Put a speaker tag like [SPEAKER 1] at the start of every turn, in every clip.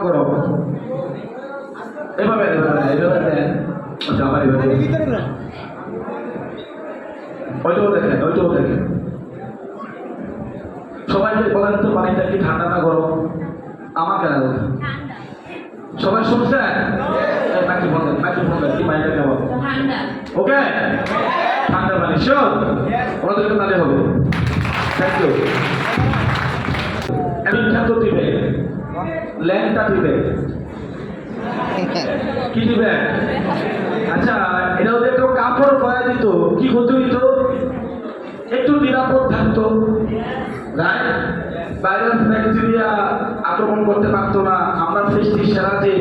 [SPEAKER 1] করো। এভাবে এভাবে দেন। আচ্ছা আমার এভাবে ওইটাও দেখেন ওইটাও দেখেন। সবাই বলেন তো পানিটা কি ঠান্ডা না গরম? আমার কেন সবাই শুনছেন? দেন মাইক্রো ফোন দেন কি পানিটা কেমন? ওকে? ঠান্ডা পানি শিওর ওনাদেরকে তাহলে হবে। থ্যাংক ইউ বিখ্যাত দিবে। ল্যাংটা দিবে কি দিবে আচ্ছা এটা যদি একটু কাপড় পরা দিত কি হতো দিত একটু নিরাপদ থাকতো রাইট ভাইরাস ব্যাকটেরিয়া আক্রমণ করতে পারতো না। আমরা সৃষ্টি সেরা যে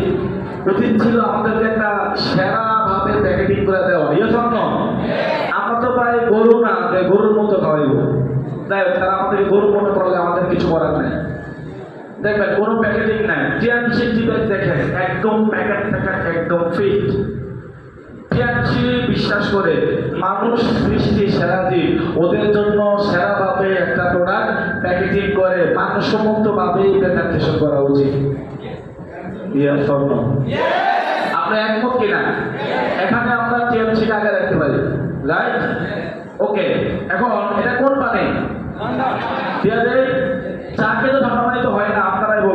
[SPEAKER 1] উচিত ছিল আমাদেরকে একটা সেরা ভাবে প্যাকেটিং করে দেওয়া। ইয়ে জন্য আমরা তো প্রায় গরু না গরুর মতো খাওয়াইব। তাই তারা আমাদেরকে গরু মনে করলে আমাদের কিছু করার নাই। দেখবেন কোনো প্যাকেটিং নাই। টিয়ানসি টিপের দেখেন একদম প্যাকেট প্যাকেট একদম ফিট বিশ্বাস করে মানুষ সৃষ্টি সেরা জীব। ওদের জন্য সেরাভাবে একটা প্রোডাক্ট প্যাকেজিং করে মানসম্মত ভাবে প্রেজেন্টেশন করা উচিত। আপনি একমত কিনা? এখানে আমরা টিএমসি আগে রাখতে পারি। রাইট ওকে এখন এটা কোন পানি? পেঁয়াজে চা খেতে ঠান্ডা পানি তো হয় না।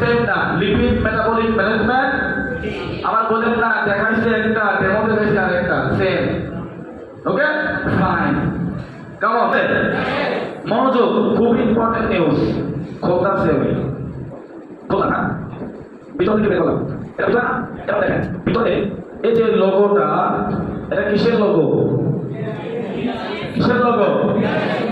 [SPEAKER 1] সেম না লিপিড আবার বলেন, না দেখাইছে একটা ডেমো দেখাইছে আর একটা সেম ওকে ফাইন কেমন মনোযোগ, খুব ইম্পর্টেন্ট নিউজ খোলতা সেমি ভিতর এই যে লোগোটা এটা কিসের লোগো কিসের লোগো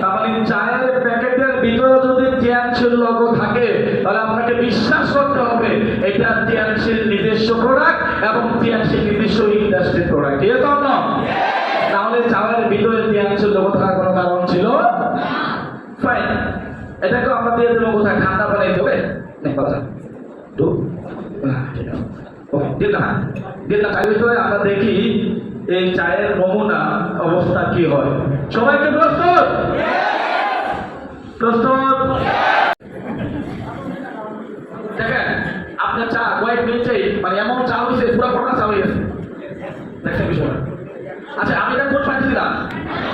[SPEAKER 1] তার মানে চায়ের প্যাকেটের ভিতরে যদি টিয়ানশিল লোগো থাকে, তাহলে আপনাকে বিশ্বাস করতে হবে এটা টিয়ানশিল নিজস্ব প্রোডাক্ট এবং টিয়ানশিল নিজস্ব ইন্ডাস্ট্রি প্রোডাক্ট তো না তাহলে চায়ের ভিতরে লোগো থাকার কোনো কারণ ছিল? ফাইন এটাকে আমরা দিয়ে দেবো কোথায়? ঠান্ডা দেবে নেই কথা। টু দিলাম দিলাম তার ভিতরে আমরা দেখি এই চায়ের নমুনা অবস্থা কি হয়। সবাইকে প্রস্তুত? প্রস্তুত দেখেন আপনার চা কয়েক মিনিটেই মানে এমন চা হয়েছে পুরো ফোটা চা হয়ে গেছে। দেখছেন বিষয়টা। আচ্ছা আমি এটা কোন দিলাম?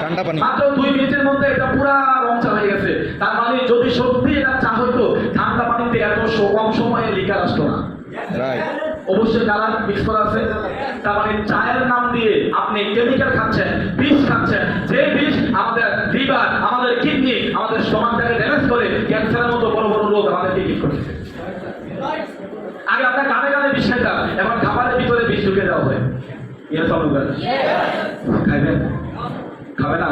[SPEAKER 2] ঠান্ডা পানি।
[SPEAKER 1] মাত্র দুই মিনিটের মধ্যে এটা পুরা রং চা হয়ে গেছে। তার মানে যদি সত্যি এটা চা হইতো ঠান্ডা পানিতে এত কম সময়ে লিকার আসতো না। অবশ্যই কালার মিক্স করা আছে। তার মানে চায়ের নাম দিয়ে আপনি কেমিক্যাল খাচ্ছেন বিষ খাচ্ছেন। যে বিষ আমাদের লিভার আমাদের কিডনি আমাদের সমাজটাকে ড্যামেজ করে ক্যান্সারের মতো বড় বড় রোগ আমাদেরকে আপনার কানে কানে বিষ খাইতাম এখন খাবারের ভিতরে বিষ ঢুকে দেওয়া হয় ইয়ে চালু খাইবেন খাবে না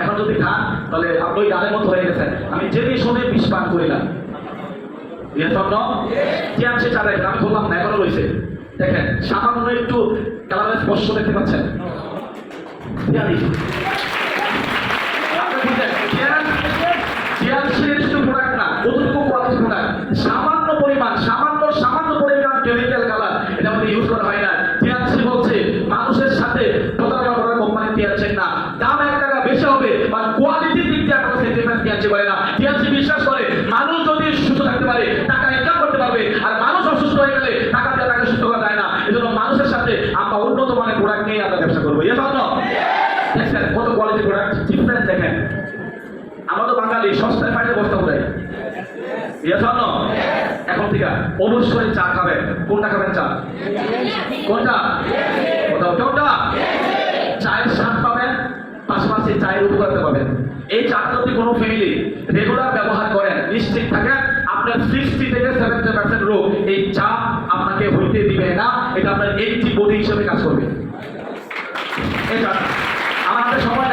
[SPEAKER 1] এখন যদি খান তাহলে আপনি গানের মতো হয়ে গেছেন আমি জেনে শুনে বিষ পান করিলাম ইয়ে স্বপ্ন কি আছে চালাই আমি বললাম না এখনও রয়েছে দেখেন সামান্য একটু কালারের স্পর্শ দেখতে পাচ্ছেন শেষ শুধু product না, অতিরিক্ত quality product। সামান্য পরিমাণ সামান্য সামান্য পরিমাণ কেমিক্যাল কালার এটা আমাদের ইউজ করা হয় না। টিআরসি বলছে, মানুষের সাথে প্রতারণা করার কোম্পানি টিআরসি না। দাম এক টাকা বেশি হবে বা কোয়ালিটির দিক দিয়ে কোনো সেন্টিমেন্ট টিআরসি করে না। টিআরসি বিশ্বাস করে, মানুষ যদি সুস্থ থাকতে পারে, টাকা ইনকাম করতে পারবে, আর মানুষ অসুস্থ হয়ে গেলে টাকা দিয়ে তাকে সুস্থ করা যায় না। এজন্য মানুষের সাথে আমরা উন্নত মানের প্রোডাক্ট নিয়ে আমরা ব্যবসা করব। এ জন্য দেখছেন, কত কোয়ালিটি প্রোডাক্ট ডিফারেন্স দেখেন। আমরা তো বাঙালি, সস্তায় পাইলে বস্তা ইয়ে জন্য এখন থেকে অনুষ্ঠানে চা খাবেন কোনটা খাবেন চা? কোনটা? কোথাও কোনটা? চায়ের স্বাদ পাবেন, পাশাপাশি চায়ের উপকারিতা পাবেন। এই চাটা যদি কোনো ফ্যামিলি রেগুলার ব্যবহার করেন, নিশ্চিত থাকেন, আপনার সিক্সটি থেকে সেভেন্টি পার্সেন্ট রোগ এই চা আপনাকে হইতে দিবে না। এটা আপনার এইটি বডি হিসেবে কাজ করবে। এটা আমাদের সময়